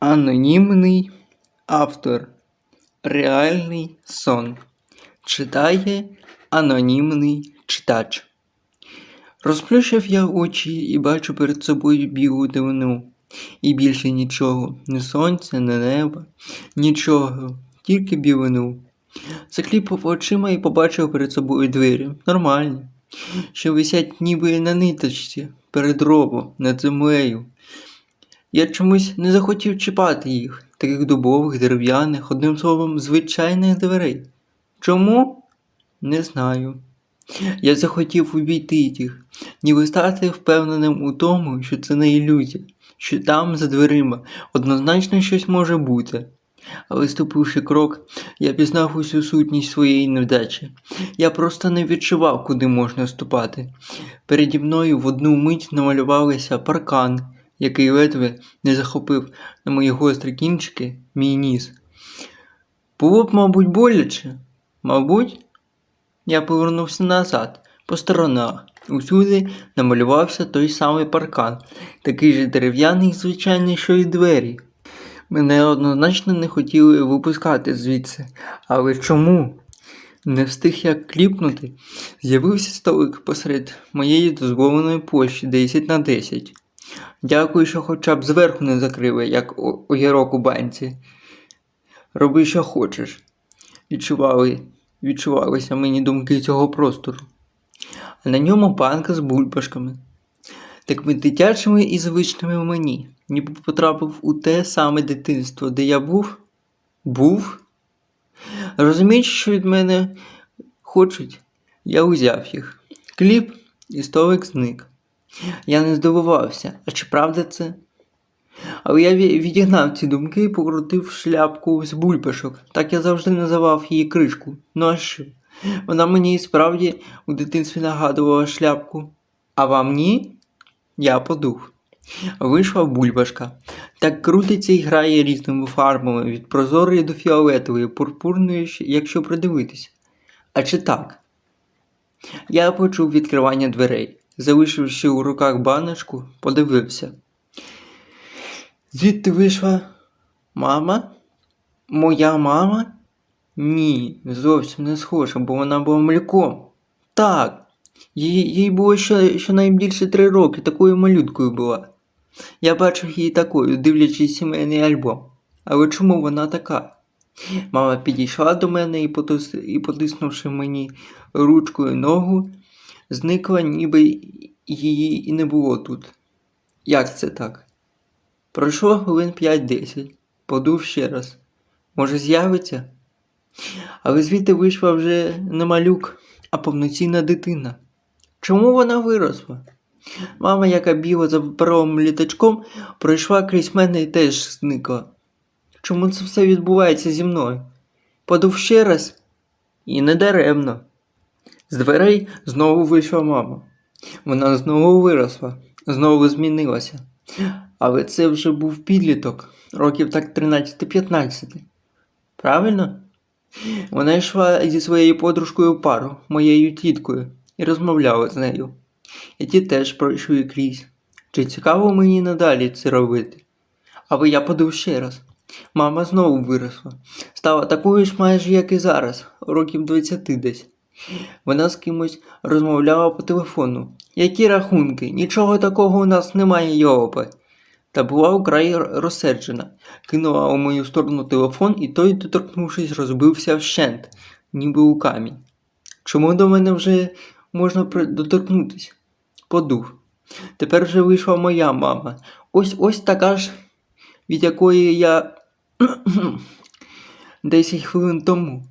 Анонімний автор. Реальний сон. Читає анонімний читач. Розплющив я очі і бачу перед собою білу дивину. І більше нічого, ні сонця, ні неба, нічого, тільки білину. Закліпав очима і побачив перед собою двері. Нормальні. Що висять ніби на ниточці, перед робом, над землею. Я чомусь не захотів чіпати їх, таких дубових, дерев'яних, одним словом, звичайних дверей. Чому? Не знаю. Я захотів увійти їх, ніби стати впевненим у тому, що це не ілюзія, що там, за дверима, однозначно щось може бути. Але ступивши крок, я пізнав усю сутність своєї невдачі. Я просто не відчував, куди можна ступати. Переді мною в одну мить намалювалися паркан, який ледве не захопив на мої гострі кінчики мій ніс. Було б, мабуть, боляче. Мабуть, я повернувся назад, по сторонах. Усюди намалювався той самий паркан, такий же дерев'яний, звичайний, що й двері. Мене однозначно не хотіли випускати звідси. Але чому? Не встиг я кліпнути, з'явився столик посеред моєї дозволеної площі 10 на 10. Дякую, що хоча б зверху не закрили, як огірок у банці. Роби, що хочеш. Відчували, відчувалися мені думки цього простору. А на ньому банка з бульбашками. Такими дитячими і звичними мені, ніби потрапив у те саме дитинство, де я був. Був. Розуміючи, що від мене хочуть, я узяв їх. Кліп і столик зник. Я не здивувався, а чи правда це? Але я відігнав ці думки і покрутив шляпку з бульбашок. Так я завжди називав її кришку. Ну а що? Вона мені і справді у дитинстві нагадувала шляпку. А вам ні? Я подув. Вийшла бульбашка. Так крутиться і грає різними фарбами від прозорої до фіолетової, пурпурної, якщо придивитися. А чи так? Я почув відкривання дверей. Залишивши у руках баночку, подивився. Звідти вийшла мама? Моя мама? Ні, зовсім не схожа, бо вона була малюком. Так, їй, їй було щонайбільше три роки, такою малюткою була. Я бачив її такою, дивлячись сімейний альбом. Але чому вона така? Мама підійшла до мене і, і потиснувши мені ручкою ногу, зникла, ніби її і не було тут. Як це так? Пройшло хвилин 5-10, подув ще раз. Може, з'явиться? Але звідти вийшла вже не малюк, а повноцінна дитина. Чому вона виросла? Мама, яка бігла за паперовим літачком, пройшла крізь мене і теж зникла. Чому це все відбувається зі мною? Подув ще раз і не даремно. З дверей знову вийшла мама. Вона знову виросла, знову змінилася. Але це вже був підліток, років так 13-15. Правильно? Вона йшла зі своєю подружкою пару, моєю тіткою, і розмовляла з нею. І ті теж пройшли крізь. Чи цікаво мені надалі це робити? Але я подув ще раз. Мама знову виросла. Стала такою ж майже, як і зараз, років 20 десь. Вона з кимось розмовляла по телефону. Які рахунки? Нічого такого у нас немає, йопи. Та була украй розсерджена. Кинула у мою сторону телефон, і той, доторкнувшись, розбився вщент, ніби у камінь. Чому до мене вже можна доторкнутись? Подув. Тепер вже вийшла моя мама. Ось ось така ж, від якої я 10 хвилин тому.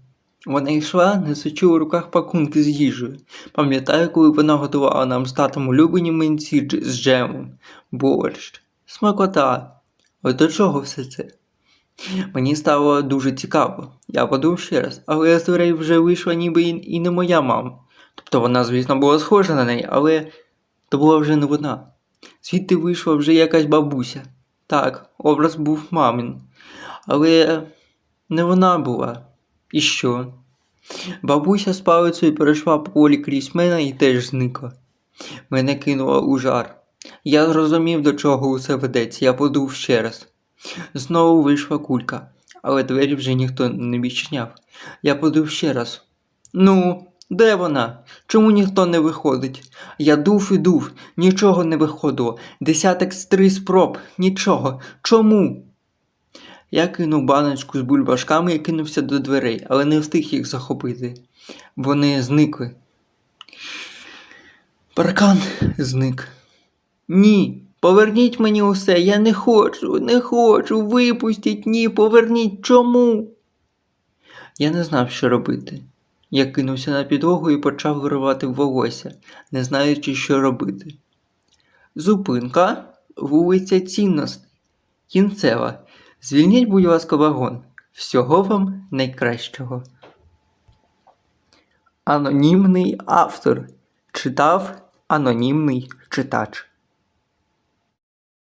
Вона йшла, несучи у руках пакунки з їжею. Пам'ятаю, коли вона готувала нам з татом улюблені млинці дж- з джемом, борщ, смакота. Ось до чого все це? Мені стало дуже цікаво. Я подумав ще раз, але з дверей вже вийшла ніби і не моя мама. Тобто вона, звісно, була схожа на неї, але то була вже не вона. Звідти вийшла вже якась бабуся. Так, образ був мамин. Але не вона була. І що? Бабуся з палицею перейшла поволі крізь мене і теж зникла. Мене кинуло у жар. Я зрозумів, до чого усе ведеться, я подув ще раз. Знову вийшла кулька, але двері вже ніхто не відчиняв. Я подив ще раз. Ну, де вона? Чому ніхто не виходить? Я дув і дув, нічого не виходило. Десяток з три спроб, нічого. Чому? Я кинув баночку з бульбашками і кинувся до дверей, але не встиг їх захопити. Вони зникли. Паркан зник. Ні, поверніть мені усе, я не хочу, не хочу, випустіть, ні, поверніть, чому? Я не знав, що робити. Я кинувся на підлогу і почав виривати волосся, не знаючи, що робити. Зупинка, вулиця цінностей. Кінцева. Звільніть, будь ласка, вагон. Всього вам найкращого. Анонімний автор. Читав анонімний читач.